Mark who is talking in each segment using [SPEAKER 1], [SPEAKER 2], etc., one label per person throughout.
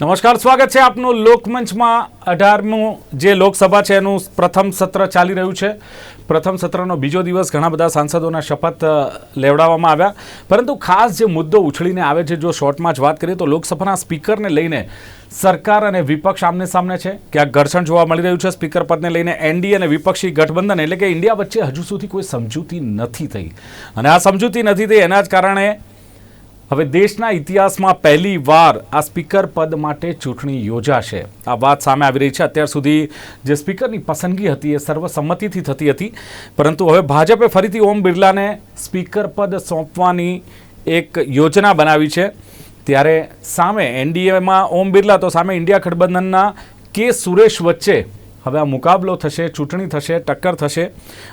[SPEAKER 1] નમસ્કાર, સ્વાગત છે આપનું લોકમંચમાં. અઢારમું જે લોકસભા છે એનું પ્રથમ સત્ર ચાલી રહ્યું છે. પ્રથમ સત્રનો બીજો દિવસ ઘણા બધા સાંસદોના શપથ લેવડાવવામાં આવ્યા. પરંતુ ખાસ જે મુદ્દો ઉછળીને આવે છે, જો શોર્ટમાં જ વાત કરીએ તો લોકસભાના સ્પીકરને લઈને સરકાર અને વિપક્ષ આમને સામને છે. ક્યાંક ઘર્ષણ જોવા મળી રહ્યું છે સ્પીકર પદને લઈને એનડીએ અને વિપક્ષી ગઠબંધન. એટલે કે ઇન્ડિયા વચ્ચે હજુ સુધી કોઈ સમજૂતી નથી થઈ. અને આ સમજૂતી નથી થઈ એના જ કારણે હવે દેશના ઇતિહાસમાં પહેલી વાર આ સ્પીકર પદ માટે ચૂંટણી યોજાશે. આ વાત સામે આવી રહી છે. અત્યાર સુધી જે સ્પીકરની પસંદગી હતી એ સર્વસંમતિથી થતી હતી. પરંતુ હવે ભાજપે ફરીથી ઓમ બિરલાને સ્પીકર પદ સોંપવાની એક યોજના બનાવી છે. ત્યારે સામે એનડીએમાં ઓમ બિરલા, તો સામે ઇન્ડિયા ગઠબંધનના કે સુરેશ વચ્ચે હવે આ મુકાબલો થશે, ચૂંટણી થશે, ટક્કર થશે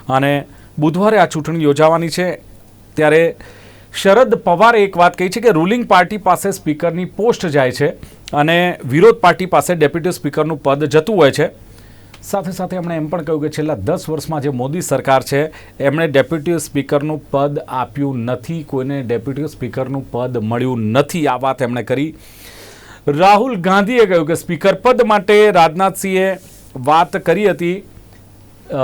[SPEAKER 1] અને બુધવારે આ ચૂંટણી યોજાવાની છે. ત્યારે શરદ પવારે એક વાત કહી છે કે રૂલિંગ પાર્ટી પાસે સ્પીકરની પોસ્ટ જાય છે અને વિરોધ પાર્ટી પાસે ડેપ્યુટી સ્પીકરનું પદ જતું હોય છે. સાથે સાથે એમણે એમ પણ કહ્યું કે છેલ્લા દસ વર્ષમાં જે મોદી સરકાર છે, એમણે ડેપ્યુટી સ્પીકરનું પદ આપ્યું નથી, કોઈને ડેપ્યુટી સ્પીકરનું પદ મળ્યું નથી, આ વાત એમણે કરી. રાહુલ ગાંધીએ કહ્યું કે સ્પીકર પદ માટે રાજનાથસિંહે વાત કરી હતી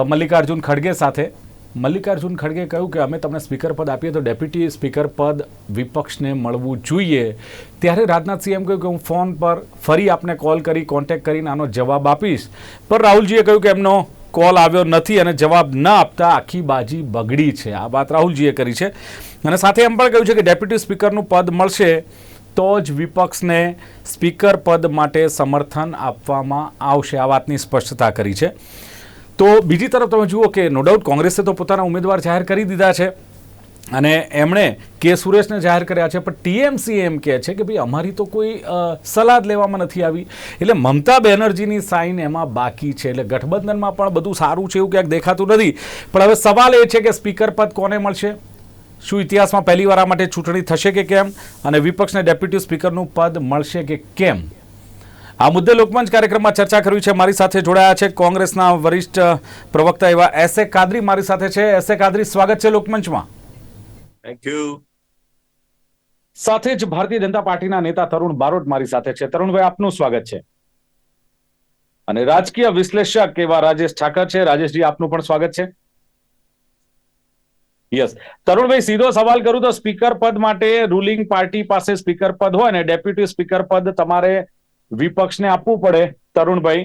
[SPEAKER 1] મલ્લિકાર્જુન ખડગે સાથે. મલ્લિકાર્જુન ખડગે કહ્યું કે અમે તમને સ્પીકર પદ આપીએ તો ડેપ્યુટી સ્પીકર પદ વિપક્ષને મળવું જોઈએ. ત્યારે રાજનાથસિંહે એમ કહ્યું કે હું ફોન પર ફરી આપને કોલ કરી, કોન્ટેક્ટ કરીને આનો જવાબ આપીશ. પણ રાહુલજીએ કહ્યું કે એમનો કોલ આવ્યો નથી અને જવાબ ન આપતા આખી બાજી બગડી છે. આ વાત રાહુલજીએ કરી છે. અને સાથે એમ પણ કહ્યું છે કે ડેપ્યુટી સ્પીકરનું પદ મળશે તો જ વિપક્ષને સ્પીકર પદ માટે સમર્થન આપવામાં આવશે. આ વાતની સ્પષ્ટતા કરી છે. તો બીજી તરફ તમે જુઓ કે નો ડાઉટ કોંગ્રેસે તો પોતાના ઉમેદવાર જાહેર કરી દીધા છે. અને એમણે કે સુરેશને જાહેર કર્યા છે, પણ ટીએમસી એમ કહે છે કે ભાઈ અમારી તો કોઈ સલાહ લેવામાં નથી આવી. એટલે મમતા બેનર્જીની સાઇન એમાં બાકી છે. એટલે ગઠબંધનમાં પણ બધું સારું છે એવું ક્યાંક દેખાતું નથી. પણ હવે સવાલ એ છે કે સ્પીકર પદ કોને મળશે? શું ઇતિહાસમાં પહેલીવાર આ માટે ચૂંટણી થશે કે કેમ? અને વિપક્ષને ડેપ્યુટી સ્પીકરનું પદ મળશે કે કેમ? આ મુદ્દે લોકમંચ કાર્યક્રમમાં ચર્ચા કરવી છે. મારી સાથે જોડાયા છે કોંગ્રેસના વરિષ્ઠ પ્રવક્તા એવા એસ એ કાદરી મારી સાથે છે. એસ એ કાદરી સ્વાગત છે લોકમંચમાં.
[SPEAKER 2] થેન્ક યુ
[SPEAKER 1] સાથે જ ભારતીય જનતા પાર્ટીના નેતા તરુણ બારોટ મારી સાથે છે. તરુણભાઈ આપનું સ્વાગત છે. અને રાજકીય વિશ્લેષક એવા રાજેશ ઠાકર છે. રાજેશજી આપનું પણ સ્વાગત છે. યસ. તરુણભાઈ સીધો સવાલ કરું તો સ્પીકર પદ માટે રૂલિંગ પાર્ટી પાસે સ્પીકર પદ હોય ને ડેપ્યુટી સ્પીકર પદ તમારે વિપક્ષને આપવું પડે, તરુણભાઈ.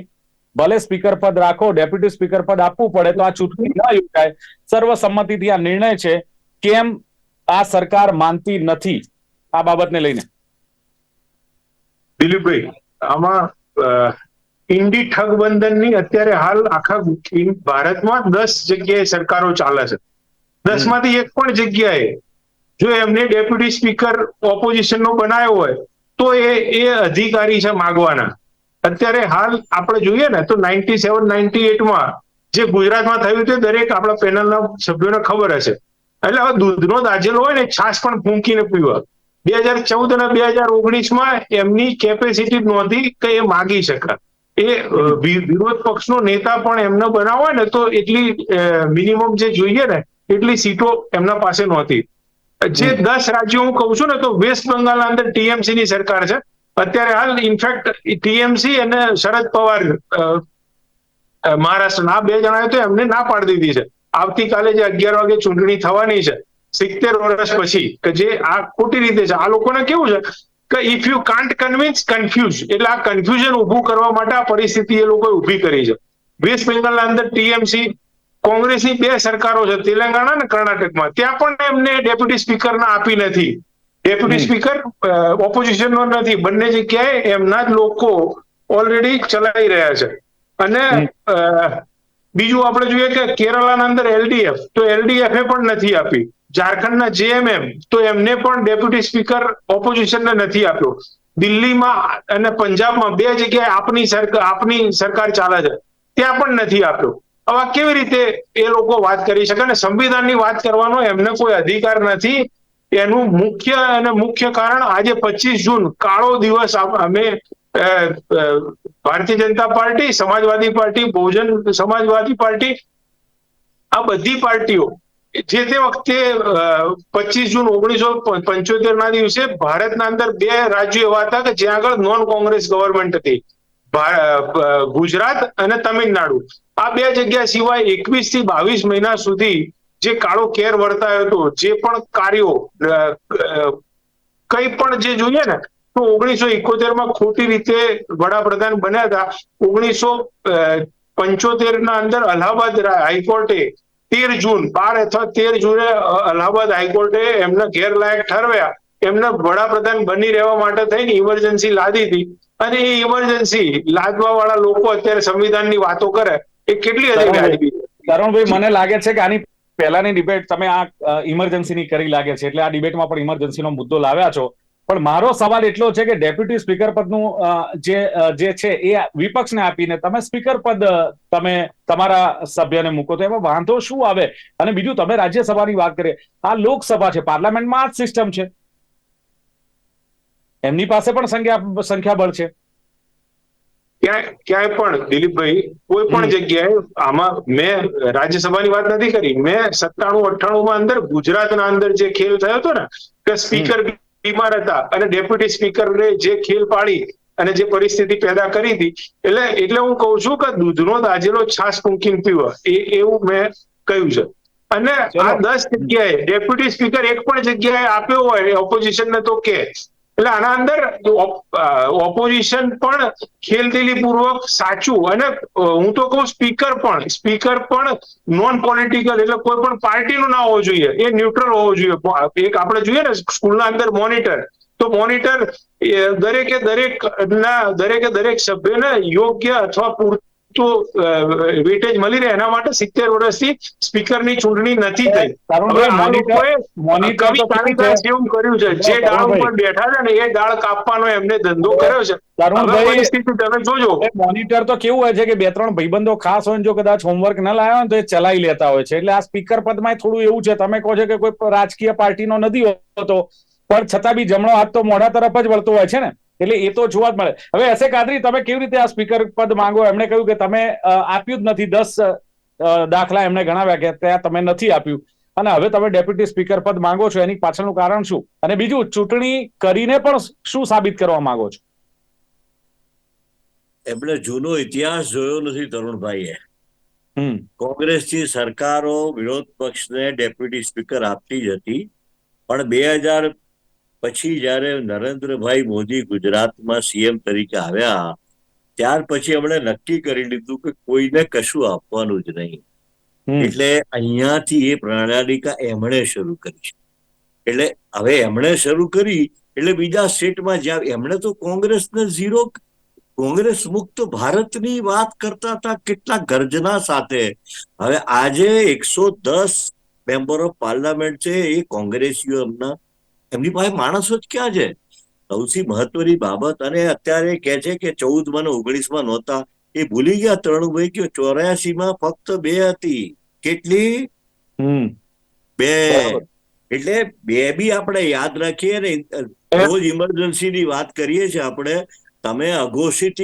[SPEAKER 1] ભલે સ્પીકર પદ રાખો, ડેપ્યુટી સ્પીકર પદ આપવું પડે, તો આ ચૂંટણી ન યોજાય. સર્વસંમતિથી આ નિર્ણય છે. કેમ આ સરકાર માનતી નથી? આ બાબતને લઈને.
[SPEAKER 2] દિલીપભાઈ, આમાં ઇન્ડી ઠગબંધનની અત્યારે હાલ આખા ભારતમાં દસ જગ્યાએ સરકારો ચાલે છે. દસમાંથી એક પણ જગ્યાએ જો એમને ડેપ્યુટી સ્પીકર ઓપોઝિશન નો બનાવ્યો હોય તો એ એ અધિકારી છે માગવાના. અત્યારે હાલ આપણે જોઈએ ને, તો નાઇન્ટી સેવન નાઇન્ટી એટમાં જે ગુજરાતમાં થયું તે દરેક આપણા પેનલના સભ્યોને ખબર હશે. એટલે હવે દૂધનો દાજેલો હોય ને છાશ પણ ફૂંકીને પીવા. બે હજાર ચૌદ અને બે હજાર ઓગણીસમાં એમની કેપેસિટી નહોતી કે એ માગી શકે એ વિરોધ પક્ષનો નેતા પણ એમને બનાવો ને, તો એટલી મિનિમમ જે જોઈએ ને, એટલી સીટો એમના પાસે નહોતી. જે દસ રાજ્યો હું કહું છું ને તો વેસ્ટ બંગાળના અંદર ટીએમસી ની સરકાર છે. અત્યારે હાલ ઇનફેક્ટ ટીએમસી અને શરદ પવાર મહારાષ્ટ્રના બે જણાએ તો એમને ના પાડી દીધી છે. આવતીકાલે જે અગિયાર વાગે ચૂંટણી થવાની છે સિત્તેર વર્ષ પછી કે જે આ ખોટી રીતે છે. આ લોકોને કેવું છે કે if you can't convince confuse એટલે આ કન્ફ્યુઝન ઊભું કરવા માટે આ પરિસ્થિતિ એ લોકોએ ઊભી કરી છે. વેસ્ટ બેંગલના અંદર ટીએમસી કોંગ્રેસની બે સરકારો છે તેલંગાણા અને કર્ણાટકમાં. ત્યાં પણ એમને ડેપ્યુટી સ્પીકર ના આપી નથી. ડેપ્યુટી સ્પીકર ઓપોઝિશન નો નથી. બંને જગ્યાએ એમના જ લોકો ઓલરેડી ચલાવી રહ્યા છે. અને બીજું આપણે જોઈએ કે કેરળાના અંદર એલડીએફ તો એલડીએફ પણ નથી આપી. ઝારખંડના જેએમએમ તો એમને પણ ડેપ્યુટી સ્પીકર ઓપોઝિશનને નથી આપ્યો. દિલ્હીમાં અને પંજાબમાં બે જગ્યાએ આપની સરકાર આપની સરકાર ચાલે છે. ત્યાં પણ નથી આપ્યો. હવે આ કેવી રીતે એ લોકો વાત કરી શકે અને સંવિધાનની વાત કરવાનો એમને કોઈ અધિકાર નથી? એનું મુખ્ય અને મુખ્ય કારણ આજે પચીસ જૂન, કાળો દિવસ અમે Bharatiya Janata party, Samajwadi party, Bahujan Samajwadi party, આ બધી પાર્ટીઓ જે તે વખતે પચીસ જૂન ઓગણીસો પંચોતેર ના દિવસે ભારતના અંદર બે રાજ્યો એવા હતા કે જ્યાં આગળ નોન કોંગ્રેસ ગવર્મેન્ટ હતી. ગુજરાત અને તમિલનાડુ. આ બે જગ્યા સિવાય એકવીસથી બાવીસ મહિના સુધી જે કાળો કેર વર્તાયો હતો, જે પણ કાર્યો કંઈ પણ જે જોઈએ ને, તો ઓગણીસો એકોતેરમાં ખોટી રીતે વડાપ્રધાન બન્યા હતા. ઓગણીસો પંચોતેર ના અંદર અલ્હાબાદ હાઈકોર્ટે તેર જૂન, બાર અથવા તેર જૂને અલ્હાબાદ હાઈકોર્ટે એમને ગેરલાયક ઠરવ્યા. એમને વડાપ્રધાન બની રહેવા માટે થઈને ઇમરજન્સી લાદી હતી. અને એ ઇમરજન્સી લાદવા વાળા લોકો અત્યારે સંવિધાનની વાતો કરે. એ કેટલી હદે વ્યાજબી
[SPEAKER 1] તરુણભાઈ મને લાગે છે કે આની પહેલાની ડિબેટ તમે આ ઇમરજન્સીની કરી લાગે છે. એટલે આ ડિબેટમાં પણ ઇમરજન્સીનો મુદ્દો લાવ્યા છો. પણ મારો સવાલ એટલો છે કે ડેપ્યુટી સ્પીકર પદનું જે જે છે એ વિપક્ષને આપીને તમે સ્પીકર પદ તમે તમારા સભ્યને મૂકો તો એમાં વાંધો શું આવે? અને બીજું તમે રાજ્યસભાની વાત કરીએ. આ લોકસભા છે. પાર્લામેન્ટમાં આ જ સિસ્ટમ છે. એમની પાસે પણ સંખ્યા સંખ્યાબળ છે.
[SPEAKER 2] ક્યાંય ક્યાંય પણ દિલીપભાઈ કોઈ પણ જગ્યાએ આમાં મેં રાજ્યસભાની વાત નથી કરી. મેં સત્તાણું અઠ્ઠાણું માં અંદર ગુજરાતના અંદર જે ખેલ થયો હતો ને કે સ્પીકર બીમાર હતા અને ડેપ્યુટી સ્પીકરે જે ખેલ પાડી અને જે પરિસ્થિતિ પેદા કરી હતી એટલે એટલે હું કહું છું કે દૂધનો દાજેલો છાસ મૂકીને પીવો. એ એવું મેં કહ્યું છે. અને આ દસ જગ્યાએ ડેપ્યુટી સ્પીકર એક પણ જગ્યાએ આપ્યો હોય ઓપોઝિશન ને તો કે એટલે આના અંદર ઓપોઝિશન પણ ખેલદિલી પૂર્વક સાચું અને હું તો કહું સ્પીકર પણ સ્પીકર પણ નોન પોલિટિકલ એટલે કોઈ પણ પાર્ટીનું ના હોવો જોઈએ, એ ન્યુટ્રલ હોવો જોઈએ. એક આપણે જોઈએ ને સ્કૂલના અંદર મોનિટર તો મોનિટર દરેકે દરેક ના દરેકે દરેક સભ્યને યોગ્ય અથવા પૂરતું વેટેજ મળી રહે એના માટે સિત્તેર વર્ષથી સ્પીકરની ચૂંટણી નથી થઈ? એવું કર્યું છે. જે ડાળ ઉપર બેઠા છે ને એ ડાળ કાપવાનો એમને ધંધો કર્યો છે.
[SPEAKER 1] મોનિટર તો કેવું હોય છે કે બે ત્રણ ભાઈબંધો ખાસ હોય જો કદાચ હોમવર્ક ન લાવ્યા હોય ને તો એ ચલાવી લેતા હોય છે. એટલે આ સ્પીકર પદમાં થોડું એવું છે. તમે કહો છો કે કોઈ રાજકીય પાર્ટીનો નથી હોતો. પણ છતાં બી જમણો હાથ તો મોઢા તરફ જ વળતો હોય છે ને. એટલે એ તો જોવા જ મળે. હવે એસે કાદરી તમે કેવી રીતે આ સ્પીકર પદ માંગો? એમણે કહ્યું કે તમે આપ્યું જ નથી. દસ દાખલા એમણે ગણાવ્યા કે ત્યાં તમે નથી આપ્યું. અને હવે તમે ડેપ્યુટી સ્પીકર પદ માંગો છો એની પાછળનું કારણ શું? અને બીજું ચૂંટણી કરીને પણ શું સાબિત કરવા માંગો છો?
[SPEAKER 3] એમણે જૂનો ઇતિહાસ જોયો નથી તરુણભાઈએ. કોંગ્રેસની સરકારો વિરોધ પક્ષને ડેપ્યુટી સ્પીકર આપતી જ હતી. પણ બે હજાર પછી જ્યારે નરેન્દ્રભાઈ મોદી ગુજરાતમાં સીએમ તરીકે આવ્યા ત્યાર પછી એમણે નક્કી કરી લીધું કે કોઈને કશું આપવાનું જ નહીં. એટલે અહીંયાથી એ પ્રણાલિકા એમણે શરૂ કરી એટલે હવે એમણે શરૂ કરી એટલે બીજા સ્ટેટમાં જ્યાં એમણે તો કોંગ્રેસને ઝીરો કોંગ્રેસ મુક્ત ભારતની વાત કરતા હતા કેટલા ગર્જના સાથે. હવે આજે એકસો દસ મેમ્બર ઓફ પાર્લામેન્ટ છે એ કોંગ્રેસીઓ એમના એમની પાસે માણસો જ ક્યાં છે? સૌથી મહત્વની બાબત અને અત્યારે કે છે કે ચૌદમાં ઓગણીસમાં નહોતા. એ ભૂલી ગયા તરુણભાઈ કે ચોર્યાસી માં ફક્ત બે હતી. કેટલી?
[SPEAKER 1] હમ.
[SPEAKER 3] બે. એટલે બે બી આપણે યાદ રાખીએ ને રોજ ઇમરજન્સી ની વાત કરીએ છીએ આપણે. તમે અઘોષિત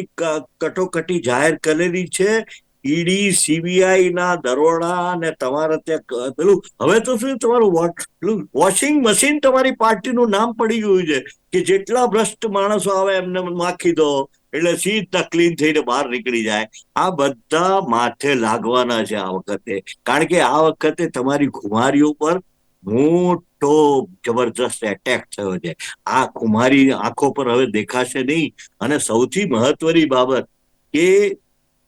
[SPEAKER 3] કટોકટી જાહેર કરેલી છે. ઈડી, સીબીઆઈ ના દરોડા ને તમારે ત્યાં પેલું, હવે તો શું તમારું વોશિંગ મશીન તમારી પાર્ટીનું નામ પડી ગયું છે કે જેટલા ભ્રષ્ટ માણસો આવે એમને માખી દો, એટલે સીધા ક્લીન થઈને બહાર નીકળી જાય. આ બધા માથે લાગવાના છે આ વખતે. કારણ કે આ વખતે તમારી ખુમારીઓ પર મોટો જબરજસ્ત એટેક થયો છે. આ કુમારી આંખો પર હવે દેખાશે નહીં. અને સૌથી મહત્વની બાબત કે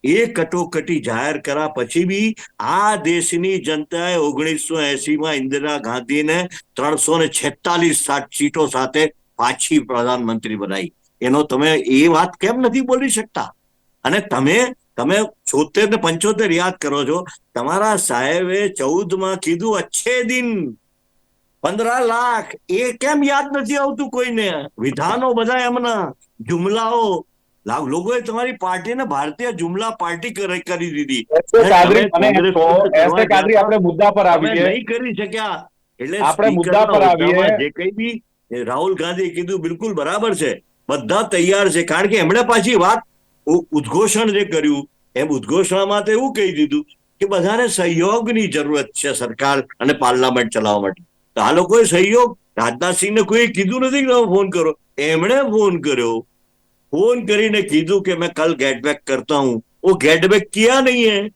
[SPEAKER 3] એ કટોકટી જાહેર કર્યા પછી બી આ દેશની જનતાએ ઓગણીસો એસીમાં ઇન્દિરા ગાંધીને ત્રણસો ને છેતાલીસ સીટો સાથે પાછી પ્રધાનમંત્રી બનાવી. એનો તમે એ વાત કેમ નથી બોલી શકતા? અને તમે તમે છોતેર ને પંચોતેર યાદ કરો છો, તમારા સાહેબે ચૌદમાં કીધું, અચ્છે દિન, પંદર લાખ. એ કેમ યાદ નથી આવતું કોઈને? વિધાનો બધા એમના, જુમલાઓ લોકોએ તમારી પાર્ટીને ભારતીય જુમલા પાર્ટી કરી દીધી.
[SPEAKER 1] આપણે મુદ્દા પર આવીએ.
[SPEAKER 3] નહીં કરી શક્યા. એટલે
[SPEAKER 1] આપણે મુદ્દા પર આવીએ.
[SPEAKER 3] જે કઈ બી રાહુલ ગાંધી કીધું બિલકુલ બરાબર છે. બધા તૈયાર છે. કારણ કે એમણે પાછી વાત ઉદ્ઘોષણ જે કર્યું એમ ઉદ્ઘોષણામાં તો એવું કહી દીધું કે બધાને સહયોગની જરૂરત છે સરકાર અને પાર્લામેન્ટ ચલાવવા માટે. તો આ લોકોએ સહયોગ રાજનાથસિંહને કોઈ કીધું નથી કે ફોન કરો. એમણે ફોન કર્યો ફોન કરીને કીધું કે મેં કાલ ગેટબેક કરતા હું. ઓ ગેટ બેક નહીં હે?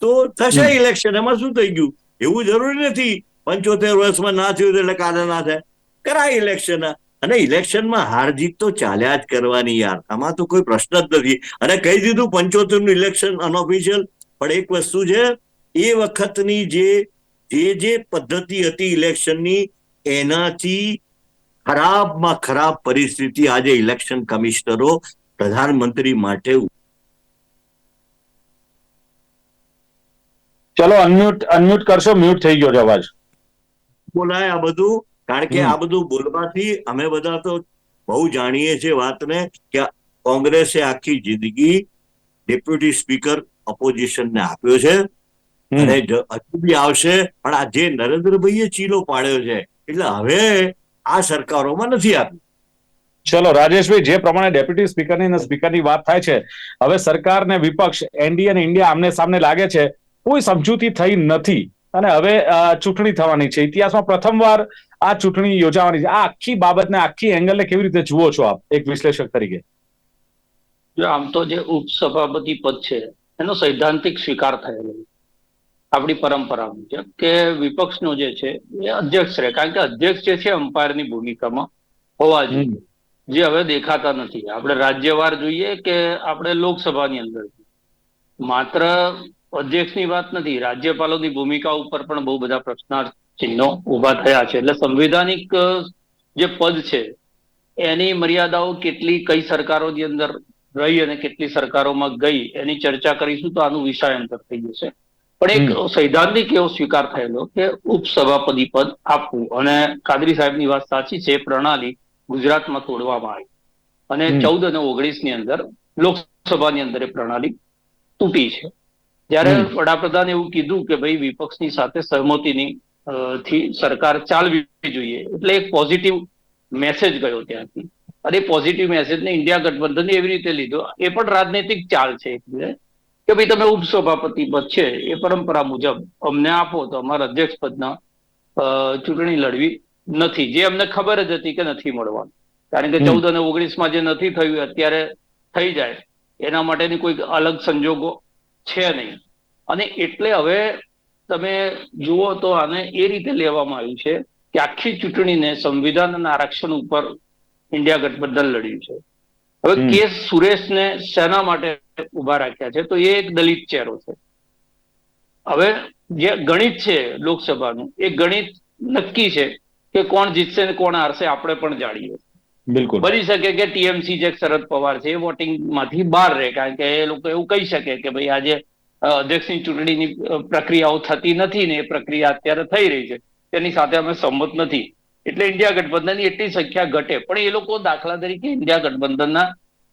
[SPEAKER 3] તો થશે ઇલેક્શન એમાં શું થઈ ગયું? એવું જરૂરી નથી. પંચોતેર વર્ષમાં ના થયું એટલે કાલે ના થાય. કરાય ઇલેક્શન અને ઇલેક્શનમાં હાર જીત તો ચાલ્યા જ કરવાની યાર. આમાં તો કોઈ પ્રશ્ન જ નથી. અને કહી દીધું પંચોતેરનું ઇલેક્શન અનઓફિશિયલ પણ એક વસ્તુ છે એ વખતની જે જે જે પદ્ધતિ હતી ઇલેક્શનની એનાથી ખરાબમાં ખરાબ પરિસ્થિતિ આજે ઇલેક્શન કમિશનરો પ્રધાનમંત્રી માટે
[SPEAKER 1] ચલો અનમ્યુટ અનમ્યુટ કરશો મ્યુટ થઈ ગયો છે અવાજ.
[SPEAKER 3] બોલાય આ બધું કારણ કે આ બધું બોલવાથી અમે બધા તો બહુ જાણીએ છીએ વાતને કે કોંગ્રેસે આખી જિંદગી ડેપ્યુટી સ્પીકર ઓપોઝિશનને આપ્યો છે. અને હજુ બી આવશે પણ આ જે નરેન્દ્રભાઈએ ચીલો પાડ્યો છે એટલે હવે આ સરકારોમાં નથી આપી
[SPEAKER 1] ચલો રાજેશભાઈ જે પ્રમાણે ડેપ્યુટી સ્પીકરની અને સ્પીકરની વાત થાય છે હવે સરકાર ને વિપક્ષ એનડીએ અને ઇન્ડિયા આમને સામને લાગે છે કોઈ સમજૂતી થઈ નથી. અને હવે ચૂંટણી થવાની છે. ઇતિહાસમાં પ્રથમવાર આ ચૂંટણી યોજાવાની છે. આ આખી બાબતને આખી એંગલને કેવી રીતે જુઓ છો આપ એક વિશ્લેષક તરીકે?
[SPEAKER 4] જો આમ તો જે ઉપસભાપતિ પદ છે એનો સૈદ્ધાંતિક સ્વીકાર થયેલો છે. આપણી પરંપરા મુજબ કે વિપક્ષનો જે છે એ અધ્યક્ષ રહે. કારણ કે અધ્યક્ષ જે છે અમ્પાયરની ભૂમિકામાં હોવા જોઈએ. જે હવે દેખાતા નથી. આપણે રાજ્યવાર જોઈએ કે આપણે લોકસભાની અંદર. માત્ર અધ્યક્ષની વાત નથી રાજ્યપાલોની ભૂમિકા ઉપર પણ બહુ બધા પ્રશ્નાર્થ ચિહ્નો ઊભા થયા છે. એટલે સંવિધાનિક જે પદ છે એની મર્યાદાઓ કેટલી કઈ સરકારોની અંદર રહી અને કેટલી સરકારોમાં ગઈ એની ચર્ચા કરીશું તો આનું વિષયાંતર થઈ જશે. પણ એક સૈદ્ધાંતિક એવો સ્વીકાર થયેલો કે ઉપસભાપતિ પદ આપવું. અને કાદરી સાહેબની વાત સાચી છે પ્રણાલી ગુજરાતમાં તોડવામાં આવી. અને ચૌદ અને ઓગણીસની અંદર લોકસભાની અંદર એ પ્રણાલી તૂટી છે. જ્યારે વડાપ્રધાને એવું કીધું કે ભાઈ વિપક્ષની સાથે સહમતીની થી સરકાર ચાલવી જોઈએ. એટલે એક પોઝિટિવ મેસેજ ગયો ત્યાંથી. અને પોઝિટિવ મેસેજને ઇન્ડિયા ગઠબંધન એવી રીતે લીધો. એ પણ રાજનૈતિક ચાલ છે કે ભાઈ તમે ઉપસભાપતિ પદ છે એ પરંપરા મુજબ અમને આપો તો અમારા અધ્યક્ષ પદના ચૂંટણી લડવી નથી. જે અમને ખબર જ હતી કે નથી મળવાનું. કારણ કે ચૌદ અને ઓગણીસમાં જે નથી થયું અત્યારે થઈ જાય. એના માટેની કોઈ અલગ સંજોગો છે નહીં. અને એટલે હવે તમે જુઓ તો આને એ રીતે લેવામાં આવ્યું છે કે આખી ચૂંટણીને સંવિધાન અને આરક્ષણ ઉપર ઇન્ડિયા ગઠબંધન લડ્યું છે. હવે કેસ સુરેશને શેના માટે ઊભા રાખ્યા છે? તો એ એક દલિત ચહેરો છે. હવે જે ગણિત છે લોકસભાનું એ ગણિત નક્કી છે કે કોણ જીતશે ને કોણ હારશે આપણે પણ જાણીએ.
[SPEAKER 1] બિલકુલ.
[SPEAKER 4] બની શકે કે ટીએમસી જે શરદ પવાર છે એ વોટિંગમાંથી બહાર રહે કારણ કે એ લોકો એવું કહી શકે કે ભાઈ આજે અધ્યક્ષની ચૂંટણીની પ્રક્રિયાઓ થતી નથી ને એ પ્રક્રિયા અત્યારે થઈ રહી છે. તેની સાથે અમે સંમત નથી. એટલે ઇન્ડિયા ગઠબંધનની એટલી સંખ્યા ઘટે. પણ એ લોકો દાખલા તરીકે ઇન્ડિયા ગઠબંધનના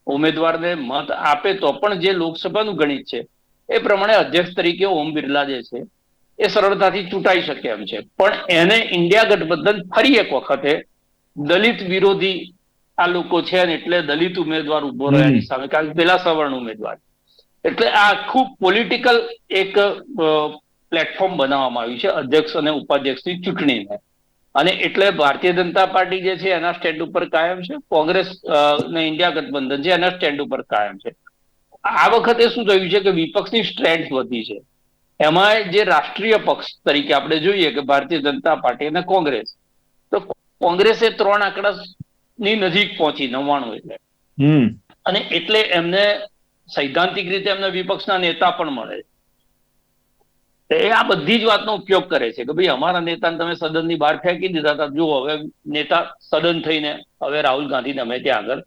[SPEAKER 4] ઉમેદવારને મત આપે તો પણ જે લોકસભાનું ગણિત છે એ પ્રમાણે અધ્યક્ષ તરીકે ઓમ બિરલા જે છે એ સરળતાથી ચૂંટાઈ શકે એમ છે. પણ એને ઇન્ડિયા ગઠબંધન ફરી એક વખતે દલિત વિરોધી આ લોકો છે ને એટલે દલિત ઉમેદવાર ઊભો રહ્યાની સામે. કારણ કે પેલા સવર્ણ ઉમેદવાર. એટલે આ આખું પોલિટિકલ એક પ્લેટફોર્મ બનાવવામાં આવ્યું છે અધ્યક્ષ અને ઉપાધ્યક્ષની ચૂંટણીને. અને એટલે ભારતીય જનતા પાર્ટી જે છે એના સ્ટેન્ડ ઉપર કાયમ છે. કોંગ્રેસ ને ઇન્ડિયા ગઠબંધન છે એના સ્ટેન્ડ ઉપર કાયમ છે. આ વખતે શું થયું છે કે વિપક્ષની સ્ટ્રેન્થ વધી છે. એમાં જે રાષ્ટ્રીય પક્ષ તરીકે આપણે જોઈએ કે ભારતીય જનતા પાર્ટી અને કોંગ્રેસ તો કોંગ્રેસે ત્રણ આંકડા ની નજીક પહોંચી નવ્વાણું એટલે.
[SPEAKER 1] હમ.
[SPEAKER 4] અને એટલે એમને સૈદ્ધાંતિક રીતે એમને વિપક્ષના નેતા પણ મળે. છે એ આ બધી જ વાતનો ઉપયોગ કરે છે કે ભાઈ અમારા નેતાને તમે સદનની બહાર ફેંકી દીધા હતા જો હવે નેતા સદન થઈને હવે રાહુલ ગાંધીને અમે ત્યાં આગળ.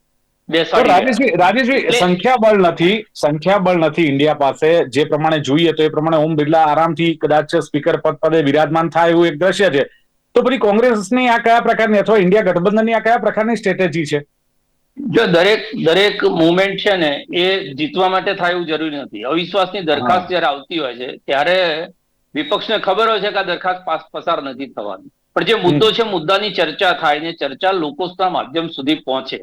[SPEAKER 1] રાજેશભાઈ રાજેશભાઈ સંખ્યાબળ નથી સંખ્યાબળ નથી ઇન્ડિયા પાસે. જે પ્રમાણે જોઈએ તો એ પ્રમાણે ઓમ બિરલા આરામથી કદાચ સ્પીકર પદ પદે વિરાજમાન થાય એવું એક દ્રશ્ય છે. તો પછી કોંગ્રેસની આ કયા પ્રકારની અથવા ઇન્ડિયા ગઠબંધનની આ કયા પ્રકારની સ્ટ્રેટેજી છે?
[SPEAKER 4] જો દરેક દરેક મુવમેન્ટ છે ને એ જીતવા માટે થાય એવું જરૂરી નથી. અવિશ્વાસની દરખાસ્ત જ્યારે આવતી હોય છે ત્યારે વિપક્ષને ખબર હોય છે કે આ દરખાસ્ત પાસ પસાર નથી થવાની. પણ જે મુદ્દો છે મુદ્દાની ચર્ચા થાય ને ચર્ચા લોકોના માધ્યમ સુધી પહોંચે.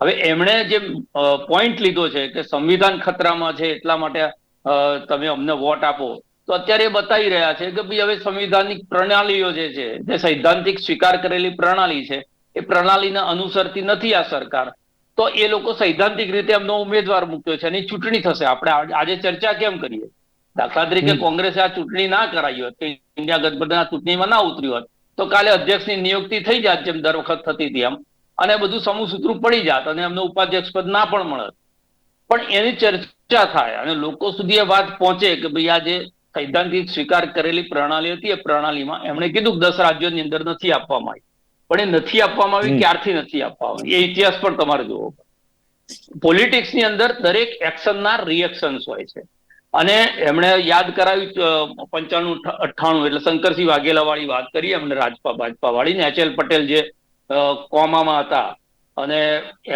[SPEAKER 4] હવે એમણે જે પોઈન્ટ લીધો છે કે સંવિધાન ખતરામાં છે એટલા માટે તમે અમને વોટ આપો. તો અત્યારે એ બતાવી રહ્યા છે કે ભાઈ હવે સંવિધાનિક પ્રણાલીઓ જે છે જે સૈદ્ધાંતિક સ્વીકાર કરેલી પ્રણાલી છે એ પ્રણાલીને અનુસરતી નથી આ સરકાર. તો એ લોકો સૈદ્ધાંતિક રીતે એમનો ઉમેદવાર મૂક્યો છે એની ચૂંટણી થશે. આપણે આજે ચર્ચા કેમ કરીએ? દાખલા તરીકે કોંગ્રેસે આ ચૂંટણી ના કરાવી હોત કે ઇન્ડિયા ગઠબંધન ચૂંટણીમાં ના ઉતર્યું હોત તો કાલે અધ્યક્ષની નિયુક્તિ થઈ જાત જેમ દર વખત થતી હતી એમ. અને બધું સમૂહ સૂત્રું પડી જાત અને એમને ઉપાધ્યક્ષ પદ ના પણ મળત પણ એની ચર્ચા થાય અને લોકો સુધી એ વાત પહોંચે કે ભાઈ આ જે સૈદ્ધાંતિક સ્વીકાર કરેલી પ્રણાલી હતી એ પ્રણાલીમાં એમણે કીધું કે દસ રાજ્યોની અંદર નથી આપવામાં આવી. પણ એ નથી આપવામાં આવી ક્યારથી નથી આપવામાં આવી? એ ઇતિહાસ પણ તમારે જોવો પોલિટિક્સની અંદર દરેક એક્શનના રિએક્શન્સ હોય છે. અને એમણે યાદ કરાવ્યું પંચાણું અઠ્ઠાણું એટલે શંકરસિંહ વાઘેલા વાળી વાત કરી એમણે રાજપા ભાજપા વાળી ને એચ એલ પટેલ જે કોમામાં હતા અને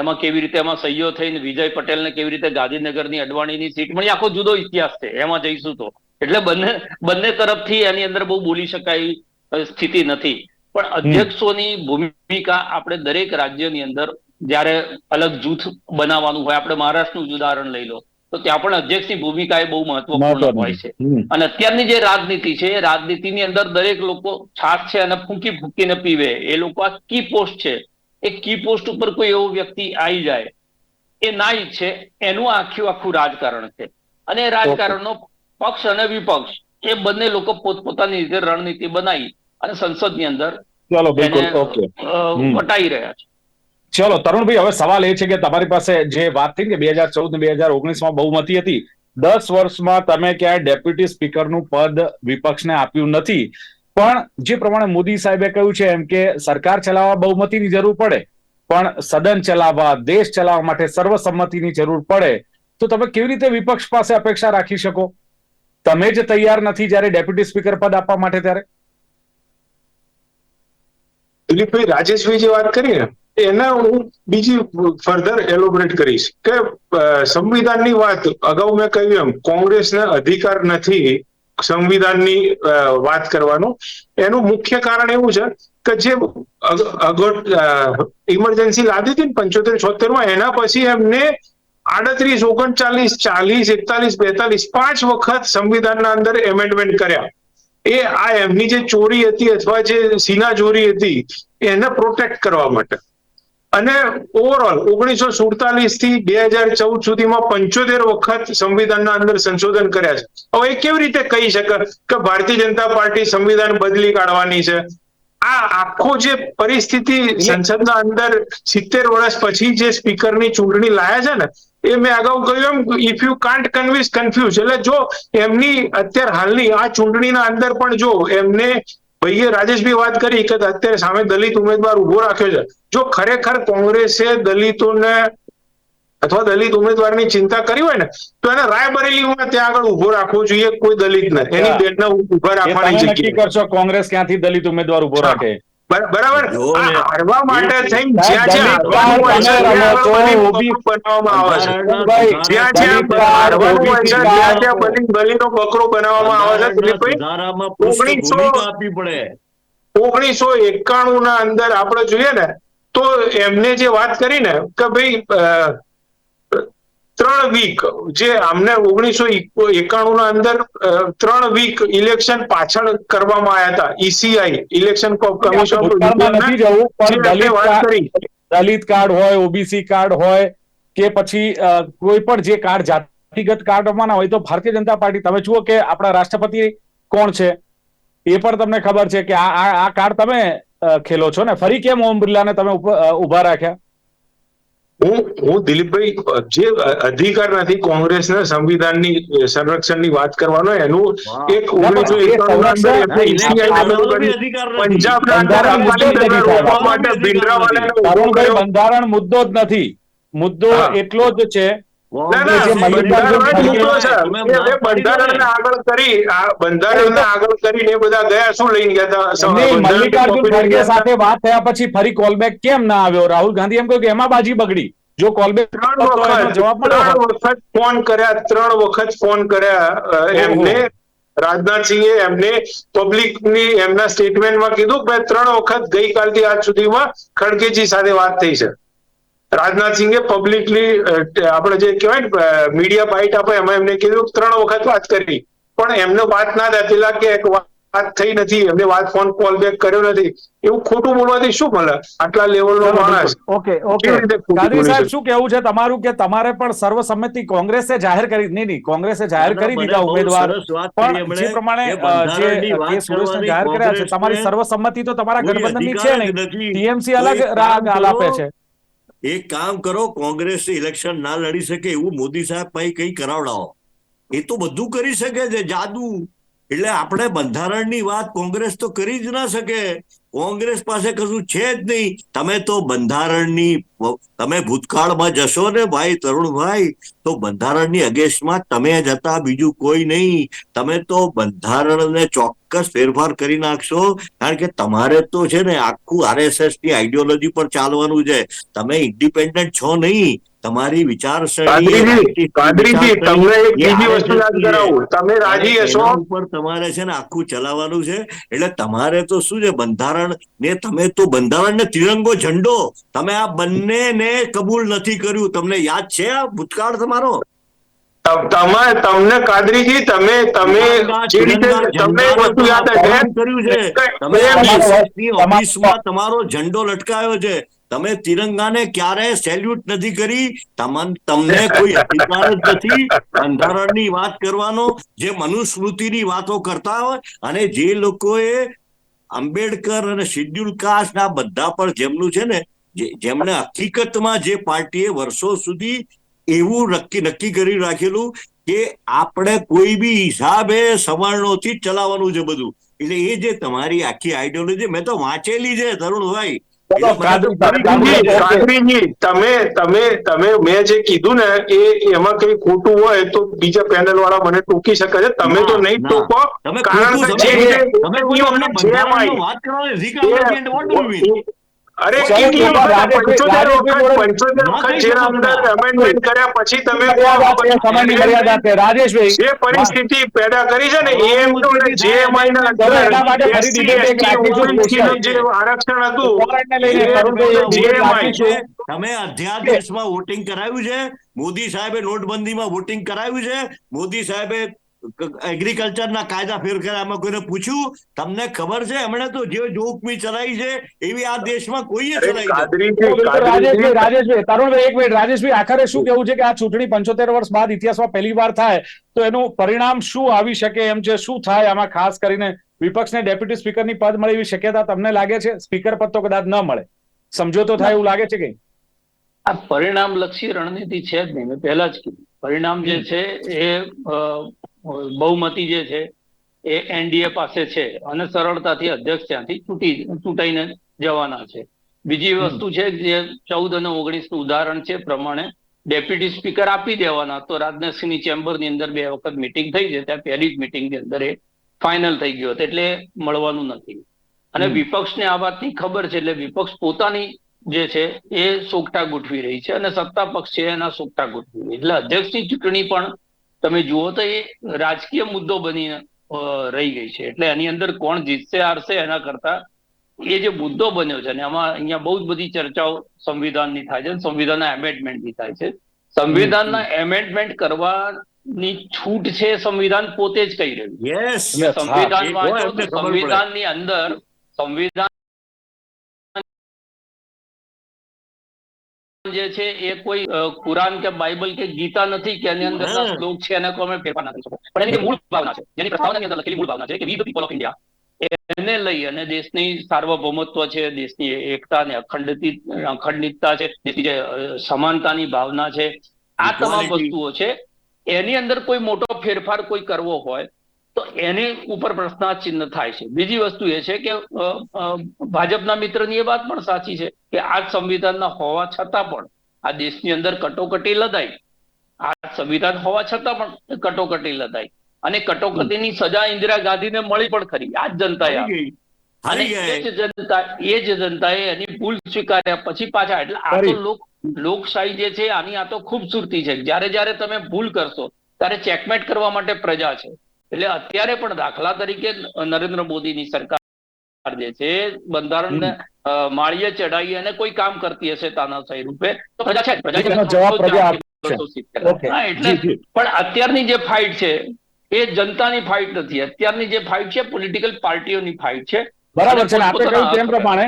[SPEAKER 4] એમાં કેવી રીતે એમાં સહીઓ થઈને વિજય પટેલને કેવી રીતે ગાંધીનગરની અડવાણીની સીટ મળી આખો જુદો ઇતિહાસ છે એમાં જઈશું તો. એટલે બંને બંને તરફથી એની અંદર બહુ બોલી શકાય સ્થિતિ નથી. પણ અધ્યક્ષોની ભૂમિકા આપણે દરેક રાજ્યની અંદર જ્યારે અલગ જૂથ બનાવવાનું હોય આપણે મહારાષ્ટ્રનું જ ઉદાહરણ લઈ લો તો ત્યાં પણ અધ્યક્ષની ભૂમિકા એ બહુ મહત્વપૂર્ણ હોય છે. અને અત્યારની જે રાજનીતિ છે એ રાજનીતિની અંદર દરેક લોકો છાસ છે અને ફૂંકી ફૂંકીને પીવે. એ લોકો આ કી પોસ્ટ છે. એ કી પોસ્ટ ઉપર કોઈ એવો વ્યક્તિ આવી જાય એ ના ઈચ્છે એનું આખું આખું રાજકારણ છે. અને રાજકારણનો પક્ષ અને વિપક્ષ એ બંને લોકો પોતપોતાની રીતે રણનીતિ બનાવી અને સંસદની અંદર
[SPEAKER 1] ચલો બિલકુલ ઓકે.
[SPEAKER 4] વટાઈ રહ્યા છે.
[SPEAKER 1] ચલો તરુણભાઈ હવે સવાલ એ છે કે તમારી પાસે જે વાત થઈ કે બે હજાર ચૌદ બે હજાર ઓગણીસમાં બહુમતી હતી દસ વર્ષમાં તમે ક્યાંય ડેપ્યુટી સ્પીકરનું પદ વિપક્ષને આપ્યું નથી. પણ જે પ્રમાણે મોદી સાહેબે કહ્યું છે એમ કે સરકાર ચલાવવા બહુમતીની જરૂર પડે પણ સદન ચલાવવા દેશ ચલાવવા માટે સર્વસંમતિની જરૂર પડે. તો તમે કેવી રીતે વિપક્ષ પાસે અપેક્ષા રાખી શકો? તમે જ તૈયાર નથી જ્યારે ડેપ્યુટી સ્પીકર પદ આપવા માટે ત્યારે?
[SPEAKER 2] દિલીપભાઈ રાજેશભાઈ જે વાત કરી ને, એના હું બીજી ફર્ધર એલોબરેટ કરીશ કે સંવિધાનની વાત અગાઉ મેં કહ્યું એમ, કોંગ્રેસને અધિકાર નથી સંવિધાનની વાત કરવાનો. એનું મુખ્ય કારણ એવું છે કે જે ઇમરજન્સી લાદી હતી ને પંચોતેર છોતેરમાં એના પછી એમને આડત્રીસ, ઓગણચાલીસ, ચાલીસ, એકતાલીસ, બેતાલીસ, પાંચ વખત સંવિધાનના અંદર એમેન્ડમેન્ટ કર્યા. એ આ એમની જે ચોરી હતી અથવા જે સીના ચોરી હતી, એને પ્રોટેક્ટ કરવા માટે. અને ઓવરઓલ ઓગણીસો સુડતાલીસથી બે હજાર ચૌદ સુધીમાં પંચોતેર વખત સંવિધાનના અંદર સંશોધન કર્યા છે. હવે એ કેવી રીતે કહી શકે કે ભારતીય જનતા પાર્ટી સંવિધાન બદલી કાઢવાની છે? આ આખો જે પરિસ્થિતિ સંસદના અંદર સિત્તેર વર્ષ પછી જે સ્પીકરની ચૂંટણી લાયા છે ને એ મેં અગાઉ કહ્યું એમ if you can't convince confuse એટલે જો એમની અત્યારે હાલની આ ચૂંટણીના અંદર પણ જો એમને ભાઈએ રાજેશભાઈ વાત કરી કે અત્યારે સામે દલિત ઉમેદવાર ઊભો રાખ્યો છે. જો ખરેખર કોંગ્રેસે દલિતોને અથવા દલિત ઉમેદવારની ચિંતા કરી હોય ને તો એને રાયબરેલીમાં ત્યાં આગળ ઊભો રાખવો જોઈએ કોઈ દલિત ને. એની બેનને
[SPEAKER 1] ઊભા
[SPEAKER 2] રાખવાની
[SPEAKER 1] તમે કરશો કોંગ્રેસ ક્યાંથી દલિત ઉમેદવાર ઊભો રાખે?
[SPEAKER 2] બરાબર? હરવા માટે થઈને જ્યાં જ્યાં બનાવવામાં આવે છે.
[SPEAKER 1] ભાઈ,
[SPEAKER 2] જ્યાં જ્યાં હારવાનું હોય છે
[SPEAKER 1] કાર્ડ,
[SPEAKER 2] ત્યાં બધી બલીનો બકરો બનાવવામાં આવે છે દિલીપભાઈ. ઓગણીસો-
[SPEAKER 3] આપવી પડે.
[SPEAKER 2] ઓગણીસો એકાણું ના અંદર આપણે જોઈએ ને તો એમને જે વાત કરી ને કે ભાઈ ત્રણ વીક જે અમને ઓગણીસો એકાણું ના અંદર ત્રણ વીક ઇલેક્શન પાછળ કરવામાં આવ્યા હતા ઈસીઆઈ ઇલેક્શન કમિશન
[SPEAKER 1] જવું પણ દલિત કાર્ડ- હોય ઓબીસી કાર્ડ હોય કે પછી કોઈ પણ જે કાર્ડ જાતિગત કાર્ડ ના હોય તો ભારતીય જનતા પાર્ટી તમે જુઓ કે આપણા રાષ્ટ્રપતિ કોણ છે? એ પણ તમને ખબર છે કે આ આ આ કાર્ડ તમે ખેલો છો ને. ફરી કેમ ઓમ બિરલાને તમે ઊભા રાખ્યા?
[SPEAKER 2] હું હું દિલીપભાઈ જે અધિકાર નથી કોંગ્રેસના સંવિધાનની સંરક્ષણની વાત કરવાનો એનું એક અંદર
[SPEAKER 1] બંધારણ મુદ્દો જ નથી, મુદ્દો. એટલો જ છે
[SPEAKER 2] ના, ના,
[SPEAKER 3] ના.
[SPEAKER 1] સાથે વાત થયા પછી ફરી કોલબેક કેમ ના આવ્યો? રાહુલ ગાંધી એમ કહ્યું કે એમાં બાજી બગડી. જો કોલબેક
[SPEAKER 2] ત્રણ વખત ત્રણ વખત ફોન કર્યા ત્રણ વખત ફોન કર્યા એમને રાજનાથસિંહે એમને પબ્લિકની એમના સ્ટેટમેન્ટમાં કીધું કે ભાઈ ત્રણ વખત ગઈકાલથી આજ સુધીમાં ખડકેજી સાથે વાત થઈ છે. રાજનાથસિંહે પબ્લિકલી આપણે જે કહેવાય ને મીડિયા બાઇટ આપે એમાં એમને કીધું ત્રણ વખત વાત કરી. પણ એમને વાત ના દાખલા કે એક વાત થઈ નથી એમને વાત ફોન કોલ બેક કર્યો નથી. એવું ખોટું બોલવાથી શું મળે આટલા લેવલનો માણસ.
[SPEAKER 1] Okay okay.
[SPEAKER 2] બોલી
[SPEAKER 1] સાહેબ શું કેવું છે તમારું કે તમારે પણ સર્વસંમતિ કોંગ્રેસે જાહેર કરી નહીં નહીં કોંગ્રેસે જાહેર કરી દીધા ઉમેદવાર. પણ જે પ્રમાણે જે કે સુરેશને જાહેર કર્યા છે તમારી સર્વસંમતિ તો તમારા ગઠબંધનની છે નહીં. ટીએમસી અલગ રાગ
[SPEAKER 3] આલાપે
[SPEAKER 1] હાલ આપે છે.
[SPEAKER 3] એક કામ કરો કોંગ્રેસ ઇલેક્શન ના લડી શકે એવું મોદી સાહેબ પછી કઈ કરાવડાવો. એ તો બધું કરી શકે છે, જાદુ. એટલે આપણે બંધારણની વાત કોંગ્રેસ તો કરી જ ના શકે. કોંગ્રેસ પાસે કશું છે જ નહીં. તમે તો બંધારણની તમે ભૂતકાળમાં જશો ને ભાઈ તરુણભાઈ તો બંધારણની અગેન્સ્ટમાં તમે જ હતા બીજું કોઈ નહીં. તમે તો બંધારણને ચોક્કસ ફેરફાર કરી નાખશો કારણ કે તમારે તો છે ને આખું આરએસએસની આઈડિયોલોજી પર ચાલવાનું છે. તમે ઇન્ડિપેન્ડન્ટ છો નહીં. તમારી વિચારસરણી
[SPEAKER 2] કાદરીજી કાદરીજી તમને એક બીજી વસ્તુ યાદ કરાવું. તમે રાજી હશો?
[SPEAKER 3] ઉપર તમારે છે ને આખું ચલાવવાનું છે. એટલે તમારે તો શું છે બંધારણ ને તમે તો બંધારણ ને તિરંગો ઝંડો. તમે આ બંનેને કબૂલ નથી કર્યું. તમને યાદ છે આ ભૂતકાળ તમારો?
[SPEAKER 2] તમ- તમે તમને કાદરીજી તમે તમે જે રીતે તમને વસ્તુ યાદ
[SPEAKER 3] કર્યું છે. તમે
[SPEAKER 2] તમારો-
[SPEAKER 3] ની
[SPEAKER 1] તમારો-
[SPEAKER 3] ઓફિસમાં તમારો ઝંડો લટકાયો છે. તમે તિરંગાને ક્યારે સેલ્યુટ નથી કરી. તમને કોઈ અધિકાર જ નથી. બંધારણની વાત કરવાનો જે મનુસ્મૃતિની વાતો કરતા હોય અને જે લોકોએ આંબેડકર અને શિડ્યુલ કાસ્ટ ના બધા પર જેમનું છે ને જેમણે હકીકતમાં જે પાર્ટીએ વર્ષો સુધી એવું નક્કી નક્કી કરી રાખેલું કે આપણે કોઈ બી હિસાબે સવર્ણોથી ચલાવવાનું છે બધું. એટલે એ જે તમારી આખી આઈડિયોલોજી મેં તો વાંચેલી છે તરુણભાઈ.
[SPEAKER 2] તમે તમે તમે મેં જે કીધું ને એ એમાં કઈ ખોટું હોય તો બીજા પેનલ વાળા મને ટોકી શકે છે. તમે તો નહીં. ટોકો કારણ કે જે જે જે? અરે કેટલી વખત પંચોતેર વખત પંચોતેર વખત
[SPEAKER 3] કહી
[SPEAKER 2] અંદર
[SPEAKER 3] તમે.
[SPEAKER 2] કર્યા પછી તમે
[SPEAKER 1] સમયની મર્યાદા છે રાજેશભાઈ
[SPEAKER 2] જે પરિસ્થિતિ પેદા કરી છે ને એ એમનું ને JMI ના
[SPEAKER 1] તમે એટલા માટે
[SPEAKER 2] અંદર જે આરક્ષણ હતું જે
[SPEAKER 1] એમઆઈ
[SPEAKER 2] એમાં
[SPEAKER 3] તમે અધ્યાદેશમાં વોટિંગ કરાવ્યું છે. મોદી સાહેબે નોટબંધીમાં વોટિંગ કરાવ્યું છે. મોદી સાહેબે એગ્રીકલ્ચરના કાયદા ફેર કર્યા કોઈને પૂછ્યું? તમને ખબર છે? એમણે તો જે જોકમી ચલાવી છે એવી આ દેશમાં કોઈએ ચલાવી
[SPEAKER 1] રાજેશભાઈ રાજેશભાઈ તરુણભાઈ એક મિનિટ રાજેશભાઈ આખરે શું કેવું છે કે આ ચૂંટણી પંચોતેર વર્ષ બાદ ઇતિહાસમાં પહેલી વાર થાય તો એનું પરિણામ શું આવી શકે એમ છે શું થાય? આમાં ખાસ કરીને વિપક્ષને ડેપ્યુટી સ્પીકરની પદ મળે એવી શક્યતા તમને લાગે છે? સ્પીકર પદ તો કદાચ ન મળે. સમજોતો થાય એવું લાગે છે કે?
[SPEAKER 4] આ પરિણામ લક્ષી રણનીતિ છે જ નહીં. મેં પહેલા જ કીધું. પરિણામ જે છે એ અ, બહુમતી જે છે એ એનડીએ પાસે છે અને સરળતાથી અધ્યક્ષ ત્યાંથી ચૂંટી ચૂંટાઈને જવાના છે. બીજી વસ્તુ છે જે ચૌદ અને ઓગણીસનું ઉદાહરણ છે પ્રમાણે ડેપ્યુટી સ્પીકર આપી દેવાના તો રાજનાથસિંહની ચેમ્બરની અંદર બે વખત મિટિંગ થઈ છે ત્યાં પહેલી જ મિટિંગની અંદર એ ફાઇનલ થઈ ગયો હતો એટલે મળવાનું નથી. અને વિપક્ષને આ વાતની ખબર છે એટલે વિપક્ષ પોતાની જે છે એ સોગટા ગોઠવી રહી છે અને સત્તા પક્ષ છે એના સોગટા ગોઠવી રહી. એટલે અધ્યક્ષની ચૂંટણી પણ તમે જુઓ તો એ રાજકીય મુદ્દો બની રહી ગઈ છે. એટલે એની અંદર કોણ જીતશે હારશે એના કરતા એ જે મુદ્દો બન્યો છે અને આમાં અહીંયા બહુ જ બધી ચર્ચાઓ સંવિધાનની થાય છે સંવિધાનના એમેન્ડમેન્ટની થાય છે. સંવિધાનના એમેન્ડમેન્ટ કરવાની છૂટ છે સંવિધાન પોતે જ કહી રહ્યું સંવિધાન. સંવિધાનની અંદર સંવિધાન જે છે એ કોઈ કુરાન કે બાઇબલ કે ગીતા નથી કે એની અંદર શ્લોક છે એને કોઈ ફેરફાર ના કરી શકો પણ એની મૂળ ભાવના છે જેની પ્રસ્તાવનાની અંદર લખેલી મૂળ ભાવના છે કે we the people of India એને લઈ અને દેશની સાર્વભૌમત્વ છે દેશની એકતા ને અખંડિત અખંડિતતા છે દેશની જે સમાનતાની ભાવના છે આ તમામ વસ્તુઓ છે. એની અંદર કોઈ મોટો ફેરફાર કોઈ કરવો હોય તો એને ઉપર પ્રશ્નાચિહ્ન થાય છે. બીજી વસ્તુ એ છે કે ભાજપના મિત્રની એ વાત પણ સાચી છે કે આ સંવિધાનના હોવા છતાં પણ આ દેશની અંદર કટોકટી લદાઈ. આ સંવિધાન હોવા છતાં પણ કટોકટી લદાઈ. અને કટોકટીની સજા ઇન્દિરા ગાંધીને મળી પણ ખરી. આ જ જનતાએ અને એ જ જનતા એ જ જનતાએ એની ભૂલ સ્વીકાર્યા પછી પાછા એટલે આ તો લોક લોકશાહી જે છે આની આ તો ખૂબસૂરતી છે. જ્યારે જ્યારે તમે ભૂલ કરશો ત્યારે ચેકમેટ કરવા માટે પ્રજા છે. એટલે અત્યારે પણ દાખલા તરીકે નરેન્દ્ર મોદીની સરકાર જે છે બંધારણ માળીએ ચડાવી અને કોઈ કામ કરતી હશે તાનાશાહી રૂપે તો પ્રજા છે પ્રજા એટલે. પણ અત્યારની જે ફાઇટ છે એ જનતાની ફાઇટ નથી. અત્યારની જે ફાઇટ છે પોલિટિકલ પાર્ટીઓની ફાઇટ છે.
[SPEAKER 1] બરાબર છે આપણે કહ્યું તેમ પ્રમાણે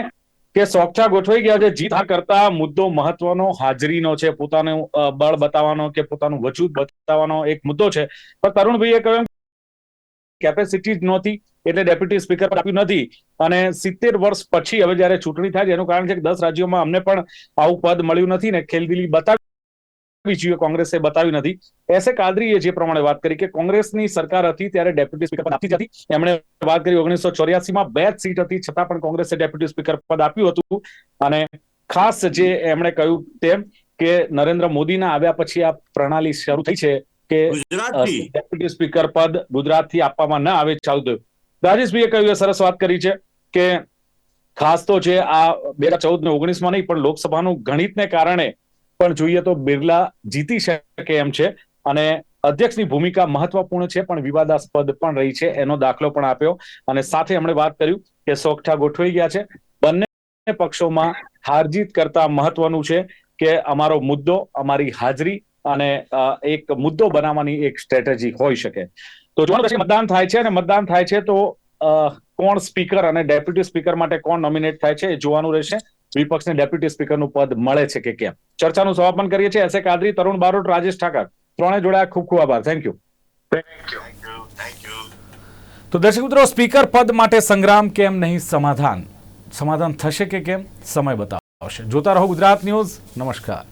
[SPEAKER 1] કે સોગઠા ગોઠવાઈ ગયા છે જીત કરતા મુદ્દો મહત્વનો હાજરીનો છે પોતાનું બળ બતાવવાનો કે પોતાનું વજૂદ બતાવવાનો એક મુદ્દો છે. પણ તરુણભાઈએ કહ્યું કેપેસિટી જ નહોતી એટલે ડેપ્યુટી સ્પીકર આપ્યું નથી. અને સિત્તેર વર્ષ પછી હવે જયારે ચૂંટણી થાય એનું કારણ છે કે દસ રાજ્યોમાં અમને પણ આવું પદ મળ્યું નથી ને ખેલદિલી બતાવી કોંગ્રેસે બતાવી નથી. એસે કાદરીએ જે પ્રમાણે વાત કરી કે કોંગ્રેસની સરકાર હતી ત્યારે ડેપ્યુટી સ્પીકર પદ હતી. એમણે વાત કરી ઓગણીસો ચોર્યાસીમાં બે જ સીટ હતી, છતાં પણ કોંગ્રેસે ડેપ્યુટી સ્પીકર પદ આપ્યું હતું. અને ખાસ જે એમણે કહ્યું તેમ કે નરેન્દ્ર મોદીના આવ્યા પછી આ પ્રણાલી શરૂ થઈ છે કે ડેપ્યુટી સ્પીકર પદ ગુજરાતથી આપવામાં ન આવે ચાલુ થયું રાજેશભાઈએ કહ્યું સરસ વાત કરી છે કે ખાસ તો છે આ બે હજાર ચૌદ ને ઓગણીસમાં નહીં પણ લોકસભાનું ગણિતને કારણે પણ જોઈએ તો બિરલા જીતી શકે એમ છે. અને અધ્યક્ષની ભૂમિકા મહત્વપૂર્ણ છે પણ વિવાદાસ્પદ પણ રહી છે એનો દાખલો પણ આપ્યો. અને સાથે એમણે વાત કર્યું કે સોગઠા ગોઠવાઈ ગયા છે. બંને પક્ષોમાં હારજીત કરતા મહત્વનું છે કે અમારો મુદ્દો અમારી હાજરી અને એક મુદ્દો બનાવવાની એક સ્ટ્રેટેજી હોઈ શકે. તો જોવાનું પછી મતદાન થાય છે અને મતદાન થાય છે તો કોણ સ્પીકર અને ડેપ્યુટી સ્પીકર માટે કોણ નોમિનેટ થાય છે એ જોવાનું રહેશે. વિપક્ષને ડેપ્યુટી સ્પીકરનું પદ મળે છે કે કેમ? ચર્ચાનું સમાપન કરીએ છીએ. એસે કાદરી તરુણ બારોટ રાજેશ ઠાકર. ત્રણે જોડાયા. ખૂબ ખૂબ આભાર. થેન્ક યુ તો દર્શક મિત્રો સ્પીકર પદ માટે સંગ્રામ કેમ નહીં? સમાધાન. સમાધાન થશે કે કેમ? સમય બતાવશે. જોતા રહો ગુજરાત ન્યૂઝ. નમસ્કાર.